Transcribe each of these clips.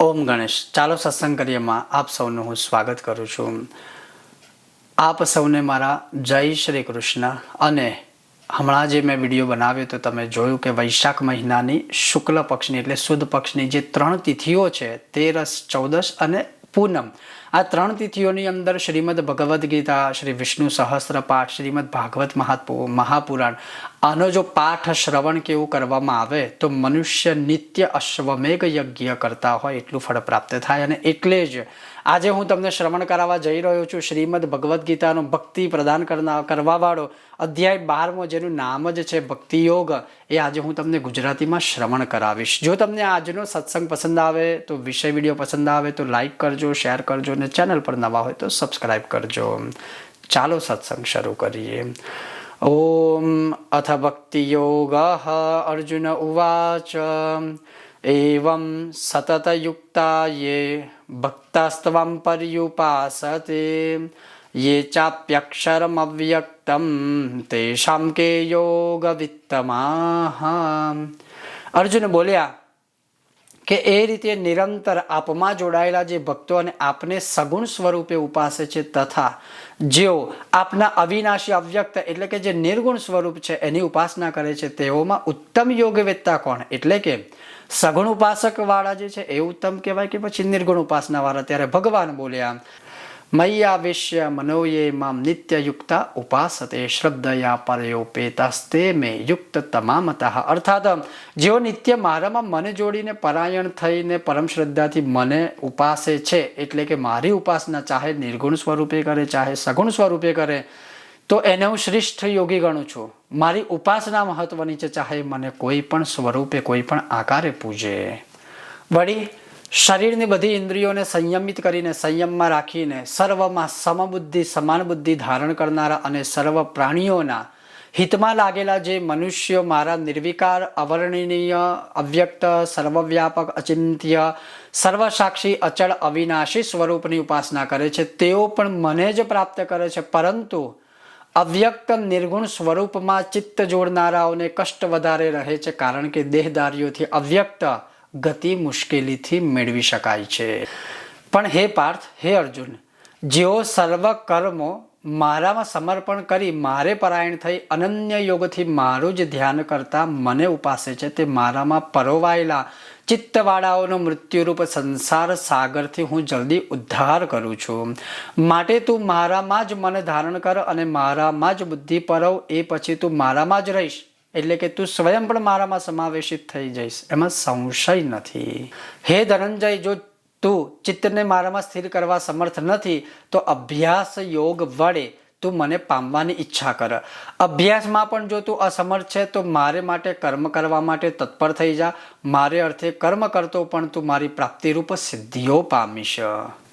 ઓમ ગણેશ, ચાલો સત્સંગ કરીએમાં આપ સૌનું હું સ્વાગત કરું છું. આપ સૌને મારા જય શ્રી કૃષ્ણ. અને હમણાં જે મેં વીડિયો બનાવ્યો તો તમે જોયું કે વૈશાખ મહિનાની શુક્લ પક્ષની એટલે સુદ પક્ષની જે ત્રણ તિથિઓ છે, તેરસ, ચૌદસ અને પૂનમ. આ ત્રણ તિથિઓની અંદર શ્રીમદ ભગવદ્ ગીતા, શ્રી વિષ્ણુ સહસ્ત્ર પાઠ, શ્રીમદ ભાગવત મહાપુ, મહાપુરાણ, આનો જો પાઠ શ્રવણ કે એવું કરવામાં આવે, તો મનુષ્ય નિત્ય અશ્વમેઘ યજ્ઞ કરતા હોય એટલું ફળ પ્રાપ્ત થાય અને એટલે જ આજે હું તમને શ્રવણ કરાવવા જઈ રહ્યો છું શ્રીમદ ભગવદ્ ગીતાનો ભક્તિ પ્રદાન કરવાવાળો. અધ્યાય બારમો જેનું નામ જ છે ભક્તિયોગ. એ આજે હું તમને ગુજરાતીમાં શ્રવણ કરાવીશ. જો તમને આજનો સત્સંગ પસંદ આવે, તો વિષય વીડિયો પસંદ આવે, તો લાઈક કરજો, શેર કરજો અને ચેનલ પર નવા હોય તો સબસ્ક્રાઈબ કરજો. ચાલો સત્સંગ શરૂ કરીએ. ઓમ અથ ભક્તિ યોગ અર્જુન ઉવાચ. એવં સતતયુક્તા યે ભક્તાસ્ત્વં પર્યુપાસતે. યે ચાપ્યક્ષરમવ્યક્તમ તેષામ કે યોગ અર્જુન બોલ્યા કે એ રીતે નિરંતર આપમાં જોડાયેલા જે ભક્તો અને આપને સગુણ સ્વરૂપે ઉપાસે છે તથા જેઓ આપના અવિનાશી અવ્યક્ત એટલે કે જે નિર્ગુણ સ્વરૂપ છે એની ઉપાસના કરે છે, તેઓમાં ઉત્તમ યોગવેત્તા કોણ? એટલે કે સગુણ ઉપાસક વાળા જે છે એ ઉત્તમ કહેવાય કે પછી નિર્ગુણ ઉપાસના વાળા ત્યારે ભગવાન બોલ્યા મય્યાવેશ્ય મનોયે મામ નિત્યયુક્તા ઉપાસતે શ્રદ્ધયા પરયોપેતાસ્તે મે યુક્ત તમામતઃ અર્થાત જેઓ નિત્ય મારામાં મને જોડીને પરાયણ થઈને પરમ શ્રદ્ધાથી મને ઉપાસે છે એટલે કે મારી ઉપાસના ચાહે નિર્ગુણ સ્વરૂપે કરે ચાહે સગુણ સ્વરૂપે કરે તો એને હું શ્રેષ્ઠ યોગી ગણું છું મારી ઉપાસના મહત્વની છે ચાહે મને કોઈ પણ સ્વરૂપે કોઈ પણ આકારે પૂજે વળી શરીરની બધી ઇન્દ્રિયોને સંયમિત કરીને સંયમમાં રાખીને સર્વમાં સમબુદ્ધિ સમાન બુદ્ધિ ધારણ કરનારા અને સર્વ પ્રાણીઓના હિતમાં લાગેલા જે મનુષ્યો મારા નિર્વિકાર, અવર્ણનીય, અવ્યક્ત, સર્વવ્યાપક, અચિંત્ય, સર્વસાક્ષી, અચળ, અવિનાશી સ્વરૂપની ઉપાસના કરે છે. તેઓ પણ મને જ પ્રાપ્ત કરે છે. પરંતુ અવ્યક્ત, નિર્ગુણ સ્વરૂપમાં ચિત્ત જોડનારાઓને કષ્ટ વધારે રહે છે કારણ કે દેહદારીઓથી અવ્યક્ત ગતિ મુશ્કેલીથી મેળવી શકાય છે. પણ હે પાર્થ, હે અર્જુન, જેઓ સર્વ કર્મો મારામાં સમર્પણ કરી મારે પરાયણ થઈ અનન્ય યોગથી મારું જ ધ્યાન કરતા મને ઉપાસે છે તે મારામાં પરોવાયેલા ચિત્તવાળાઓનો મૃત્યુરૂપ સંસાર સાગરથી હું જલ્દી ઉદ્ધાર કરું છું. માટે તું મારામાં જ મને ધારણ કર અને મારામાં જ બુદ્ધિ પરવ, એ પછી તું મારામાં જ રહીશ. એટલે કે તું સ્વયં પણ મારામાં સમાવેશિત થઈ જઈશ. એમાં સંશય નથી. હે ધનંજય, જો તું ચિત્તને મારામાં સ્થિર કરવા સમર્થ નથી, તો અભ્યાસ યોગ વડે તું મને પામવાની ઈચ્છા કર. અભ્યાસમાં પણ જો તું અસમર્થ છે, તો મારે માટે કર્મ કરવા માટે તત્પર થઈ જા. મારે અર્થે કર્મ કરતો પણ તું મારી પ્રાપ્તિરૂપ સિદ્ધિઓ પામીશ.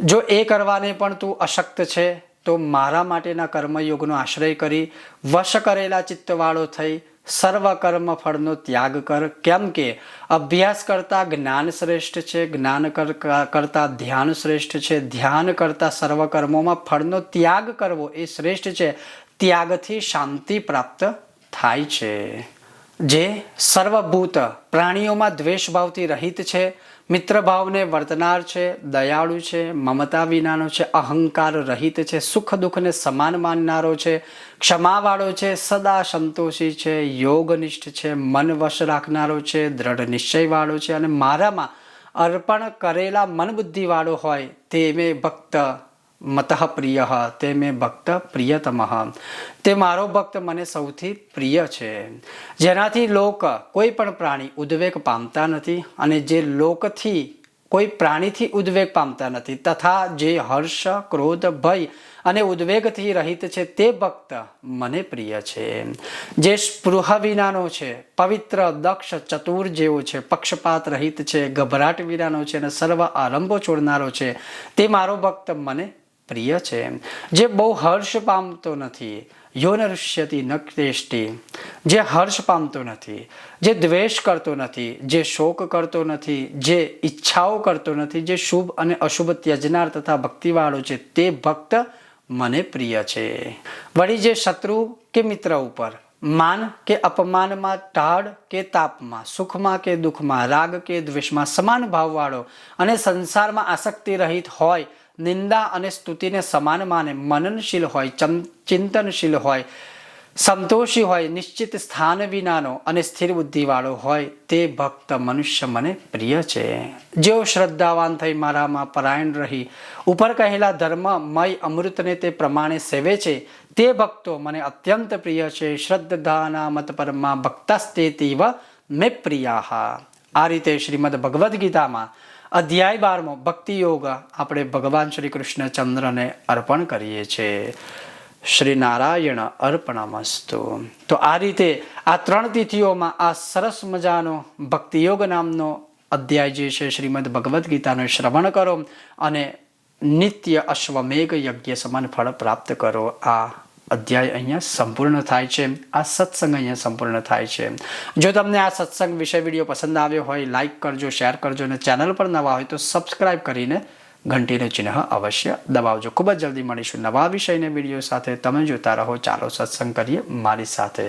જો એ કરવાને પણ તું અશક્ત છે, તો મારા માટેના કર્મયોગનો આશ્રય કરી વશ કરેલા ચિત્તવાળો થઈ સર્વ કર્મ ફળનો ત્યાગ કર. કેમ કે અભ્યાસ કરતાં જ્ઞાન શ્રેષ્ઠ છે, જ્ઞાન કરતાં ધ્યાન શ્રેષ્ઠ છે, ધ્યાન કરતાં સર્વ કર્મોમાં ફળનો ત્યાગ કરવો એ શ્રેષ્ઠ છે. ત્યાગથી શાંતિ પ્રાપ્ત થાય છે. જે સર્વભૂત પ્રાણીઓમાં દ્વેષભાવથી રહિત છે મિત્ર ભાવને વર્તનાર છે, દયાળુ છે, મમતા વિનાનો છે, અહંકાર રહિત છે, સુખ દુઃખને સમાન માનનારો છે, ક્ષમાવાળો છે, સદા સંતોષી છે, યોગનિષ્ઠ છે, મન વશ રાખનારો છે, દ્રઢ નિશ્ચયવાળો છે અને મારામાં અર્પણ કરેલા મન બુદ્ધિવાળો હોય તે મેં ભક્ત મતઃ પ્રિય. તે મેં ભક્ત પ્રિયતમ. તે મારો ભક્ત મને સૌથી પ્રિય છે. જેનાથી લોક કોઈ પણ પ્રાણી ઉદ્વેગ પામતા નથી અને જે લોકથી કોઈ પ્રાણીથી ઉદ્વેગ પામતા નથી તથા જે હર્ષ, ક્રોધ, ભય અને ઉદ્વેગથી રહિત છે તે ભક્ત મને પ્રિય છે. જે સ્પૃહ વિનાનો છે, પવિત્ર, દક્ષ, ચતુર જેવો છે, પક્ષપાત રહિત છે, ગભરાટ વિનાનો છે અને સર્વ આરંભો છોડનારો છે તે મારો ભક્ત મને પ્રિય છે. જે બહુ હર્ષ પામતો નથી યોનરુષ્યતિ ન ઋષ્યતિ ન ક્લેષ્ટિ જે હર્ષ પામતો નથી, જે દ્વેષ કરતો નથી, જે શોક કરતો નથી, જે ઈચ્છાઓ કરતો નથી, જે શુભ અને અશુભ ત્યજનાર તથા ભક્તિવાળો છે, તે ભક્ત મને પ્રિય છે. વળી જે શત્રુ કે મિત્ર ઉપર, માન કે અપમાનમાં, ટાળ કે તાપમાં, સુખમાં કે દુઃખમાં, રાગ કે દ્વેષમાં સમાન ભાવવાળો અને સંસારમાં આસક્તિ રહિત હોય નિંદા અને સ્તુતિને સમાન માને. મનનશીલ હોય ચિંતનશીલ હોય, સંતોષી હોય, નિશ્ચિત સ્થાન વિનાનો અને સ્થિર બુદ્ધિવાળો હોય, તે ભક્ત મનુષ્ય મને પ્રિય છે. જેઓ શ્રદ્ધાવાન થઈ મારામાં પરાયણ રહી, ઉપર કહેલા ધર્મમય અમૃતને તે પ્રમાણે સેવે છે, તે ભક્તો મને અત્યંત પ્રિય છે. શ્રદ્ધાના મત પરમાં ભક્તસ્તે તીવ મે પ્રિયાહા. આ રીતે શ્રીમદ ભગવદ્ ગીતામાં અધ્યાય બારમો, ભક્તિ યોગ આપણે ભગવાન શ્રી કૃષ્ણચંદ્રને અર્પણ કરીએ છીએ. શ્રી નારાયણ અર્પણમસ્તુ તો આ રીતે આ ત્રણ તિથિઓમાં આ સરસ મજાનો ભક્તિયોગ નામનો અધ્યાય જે છે શ્રીમદ ભગવદ્ ગીતાનું શ્રવણ કરો અને નિત્ય અશ્વમેઘ યજ્ઞ સમાન ફળ પ્રાપ્ત કરો. આ અધ્યાય અહીંયા સંપૂર્ણ થાય છે. આ સત્સંગ અહીંયા સંપૂર્ણ થાય છે. જો તમને આ સત્સંગ વિષય વીડિયો પસંદ આવ્યો હોય લાઇક કરજો શેર કરજો અને ચેનલ પર નવા હોય તો સબસ્ક્રાઇબ કરીને ઘંટીનું ચિહ્ન અવશ્ય દબાવજો. ખૂબ જ જલ્દી મળીશું નવા વિષયને વીડિયો સાથે. તમે જોતા રહો. ચાલો સત્સંગ કરીએ મારી સાથે.